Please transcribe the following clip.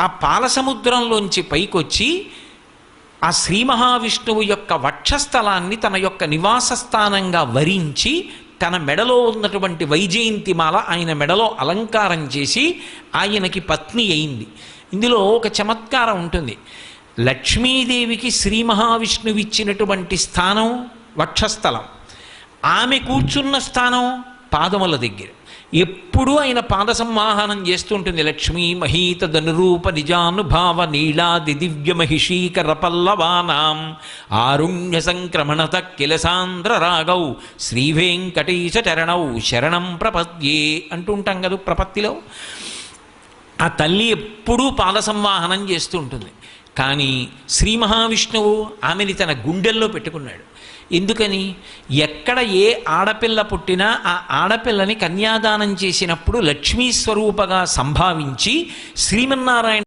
ఆ పాలసముద్రంలోంచి పైకొచ్చి ఆ శ్రీ మహావిష్ణువు యొక్క వక్షస్థలాన్ని తన యొక్క నివాస స్థానంగా వరించి తన మెడలో ఉన్నటువంటి వైజయంతిమాల ఆయన మెడలో అలంకారం చేసి ఆయనకి పత్ని అయింది. ఇందులో ఒక చమత్కారం ఉంటుంది. లక్ష్మీదేవికి శ్రీ మహావిష్ణువు ఇచ్చినటువంటి స్థానం వక్షస్థలం. ఆమె కూర్చున్న స్థానం పాదముల దగ్గర. ఎప్పుడూ ఆయన పాద సంవాహనం చేస్తుంటుంది. లక్ష్మీ మహీత ధనురూప నిజానుభావ నీలాది దివ్య మహిషీకర పల్లవానాం. ఆరుణ్య సంక్రమణత కిలసాంధ్ర రాగౌ శ్రీవేంకటేశ చరణౌ. శరణం ప్రపద్యే అంటుంటాం కదా ప్రపత్తిలో. ఆ తల్లి ఎప్పుడూ పాద సంవాహనం చేస్తూ ఉంటుంది. కానీ శ్రీ మహావిష్ణువు ఆమెని తన గుండెల్లో పెట్టుకున్నాడు. ఎందుకని? ఎక్కడ ఏ ఆడపిల్ల పుట్టినా ఆ ఆడపిల్లని కన్యాదానం చేసినప్పుడు లక్ష్మీ స్వరూపగా సంభావించి శ్రీమన్నారాయణ